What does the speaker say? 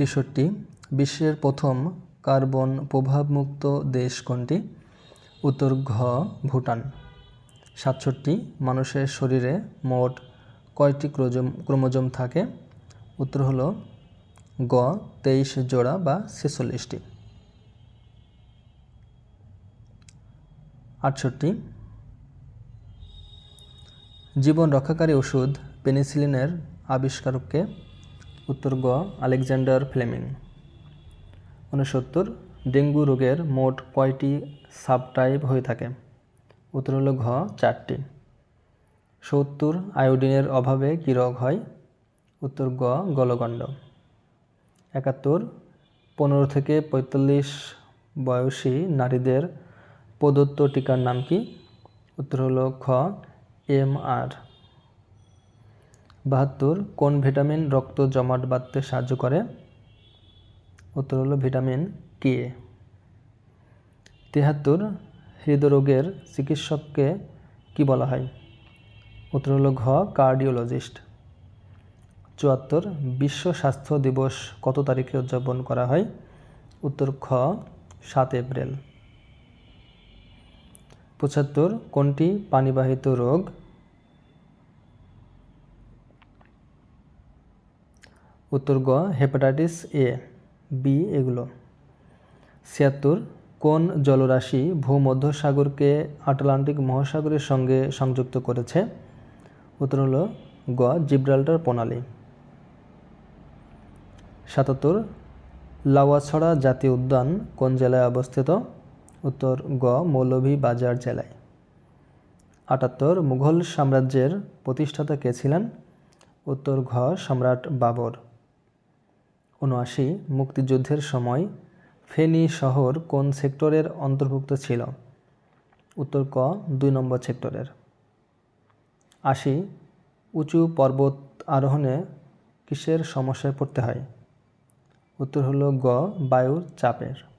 ছেষট্টি, বিশ্বের প্রথম কার্বন প্রভাবমুক্ত দেশ কোনটি? উত্তর ঘ, ভুটান। সাতষট্টি, মানুষের শরীরে মোট কয়টি ক্রোজম, ক্রোমোজোম থাকে? উত্তর হলো গ, তেইশ জোড়া বা ছেচল্লিশটি। আটষট্টি, জীবন রক্ষাকারী ওষুধ পেনিসিলিনের আবিষ্কারককে উত্তর গ, আলেকজান্ডার ফ্লেমিং। উনসত্তর ডেঙ্গু রোগের মোট কয়টি সাবটাইপ হয়ে থাকে? উত্তর হলো ঘ, চারটি। সত্তর, আয়োডিনের অভাবে কী রোগ হয়? উত্তর গ, গলগণ্ড। একাত্তর, পনেরো থেকে পঁয়তাল্লিশ বয়সী নারীদের প্রদত্ত টিকার নাম কি? উত্তর হলো খ এম আর। বাহাত্তর, কোন ভিটামিন রক্ত জমাট বাঁধতে সাহায্য করে? উত্তর হলো ভিটামিন কে তেহাত্তর, হৃদরোগের চিকিৎসককে কি বলা হয়? উত্তর হলো ঘ, কার্ডিওলজিস্ট। চুয়াত্তর, বিশ্ব স্বাস্থ্য দিবস কত তারিখে উদযাপন করা হয়? উত্তর খ, সাত এপ্রিল। পঁচাত্তর, কোনটি পানিবাহিত রোগ? উত্তর গ, হেপাটাইটিস এ, বি এগুলো। ছিয়াত্তর, কোন জলরাশি ভূমধ্যসাগরকে আটলান্টিক মহাসাগরের সঙ্গে সংযুক্ত করেছে? উত্তর হলো গ, জিব্রাল্টার প্রণালী। সাতাত্তর, লাওয়াছড়া জাতীয় উদ্যান কোন জেলায় অবস্থিত? উত্তর গ মৌলভীবাজার জেলায়। আটাত্তর, মুঘল সাম্রাজ্যের প্রতিষ্ঠাতা কে ছিলেন? উত্তর ঘ, সম্রাট বাবর। উনআশি মুক্তিযুদ্ধের সময় ফেনী শহর কোন সেক্টরের অন্তর্ভুক্ত ছিল? উত্তর ক, দুই নম্বর সেক্টরের। আশি, উঁচু পর্বত আরোহণে কিসের সমস্যায় পড়তে হয়? উত্তর হলো গ, বায়ুর চাপের।